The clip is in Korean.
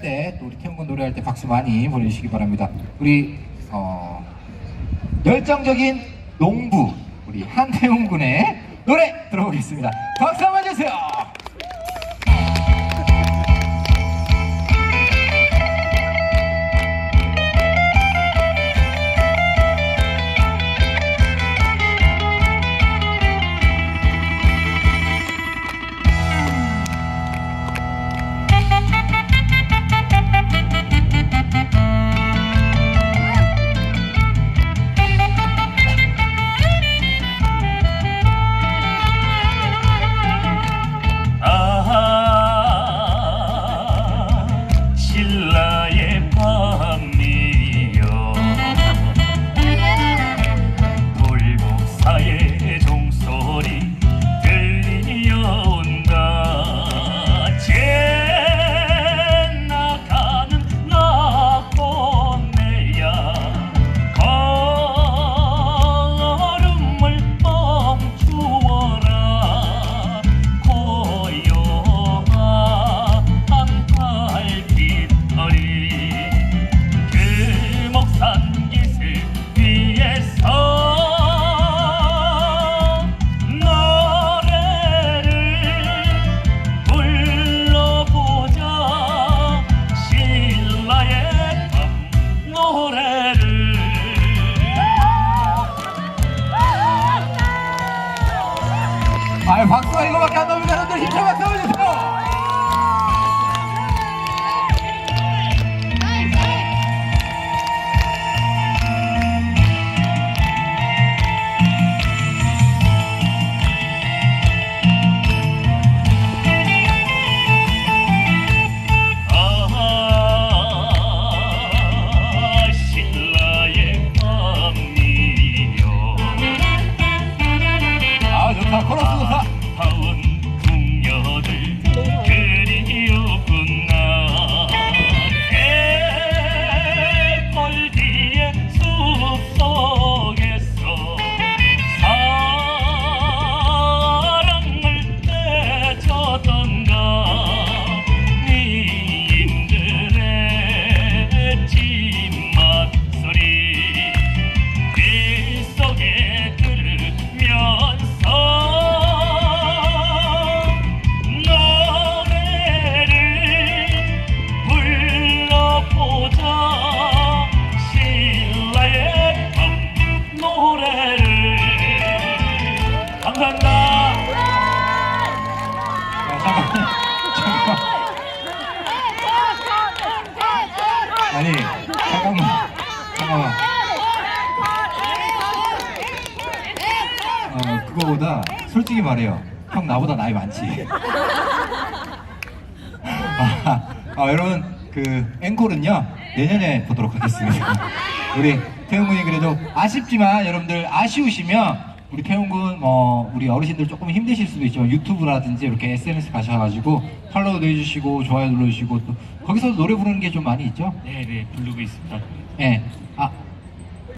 때, 또 우리 태훈군 노래할 때 박수 많이 보내주시기 바랍니다. 우리, 어, 열정적인 농부, 우리 한태훈 군의 노래 들어보겠습니다. 박수 한번 주세요! 아박 아니 잠깐만. 잠깐만. 어, 그거보다 솔직히 말해요. 형 나보다 나이 많지. 아, 아, 여러분 그 앵콜은요 내년에 보도록 하겠습니다. 우리 태훈 군이 그래도 아쉽지만 여러분들 아쉬우시면 우리 태훈 군, 뭐 우리 어르신들 조금 힘드실 수도 있지만 유튜브라든지 이렇게 SNS 가셔가지고 팔로우도 해주시고 좋아요 눌러주시고 또 거기서도 노래 부르는 게 좀 많이 있죠. 네네 부르고 있습니다. 예.